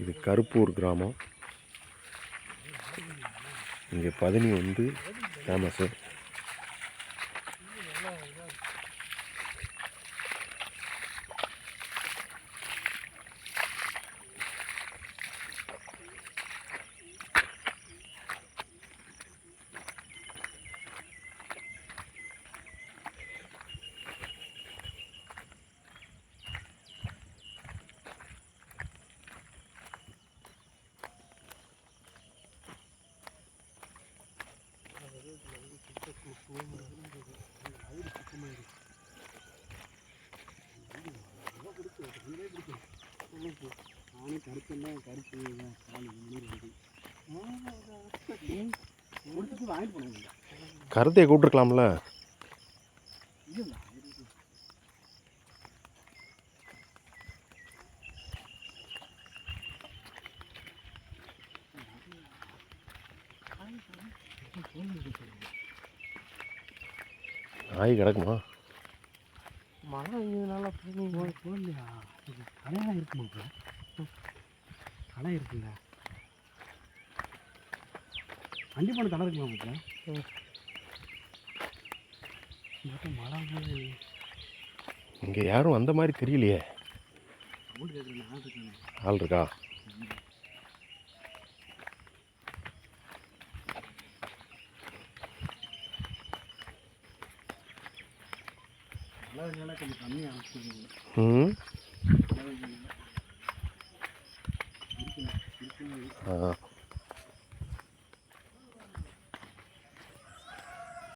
இது கருப்பூர் கிராமம். இங்கே பதனி வந்து ஃபேமஸ்ஸு நானே கருப்பெல்லாம் கருத்து கருத்தையை கூப்பிட்டுருக்கலாம்ல. ஆய் நாய் கிடக்குமா? மழை இதனால போய் போகலையா கடையெல்லாம் இருக்குமா இப்போ? கடை இருக்குல்ல. வண்டி போன கடை இருக்குமா இப்போ? மட்டும் மழை இங்கே யாரும் வந்த மாதிரி தெரியலையே. ஆள் இருக்கா மழை இதனால கொஞ்சம் கம்மியாக அனுப்பிச்சுருங்க ம். ஆ.